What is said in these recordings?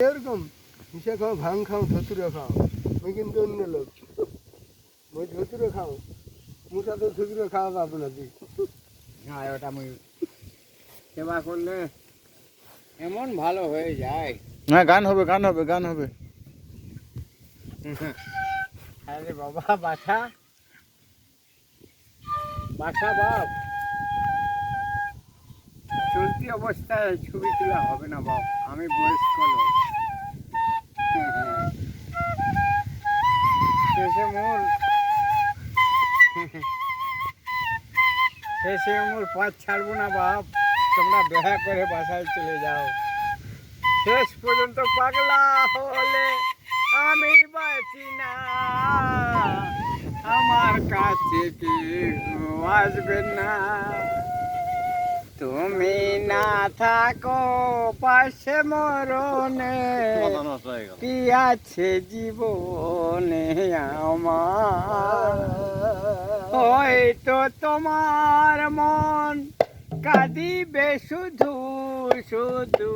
এরকম হিসা খাও ভাং খাও ধতুরে খাও। মুই কিন্তু অন্য লোক। মুই ধতুরে খাও। মুসা তো ধতুরে খাওয়া পাবো না তুই না ওটা মুই সেবা করলে এমন ভালো হয়ে যায়। হ্যাঁ গান হবে গান হবে গান হবে। আরে বাবা বাছা। বাছা বাপ। চলতি অবস্থায় ছবি তোলা হবে না, বাপ। আমি বয়স্ক লোক। শেষে মোর শেষে মোর পাঁচ ছাড়বো না, বাপ। তোমরা দেখা করে বাসায় চলে যাও। শেষ পর্যন্ত পাগলা হলে আমি বাঁচি না। আমার কাছে কেউ আসবে না। তুমি না থাকো, পাশে মরণে কি আছে জীবনে আমার? হয়তো তোমার মন কাঁদিবে শুধু শুধু।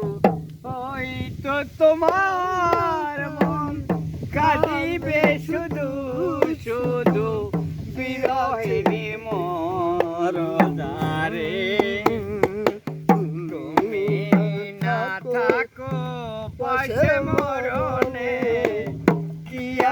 হয়তো তোমার মন কাঁদিবে শুধু শুধু।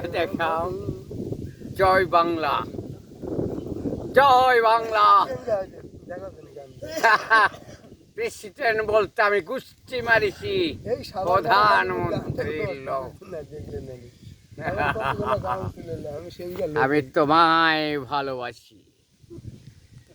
দেখাও। জয় বাংলা। জয় বাংলা। প্রেসিডেন্ট বলতে আমি গুষ্টি মারিছি। প্রধানমন্ত্রী আমি তোমায় ভালোবাসি।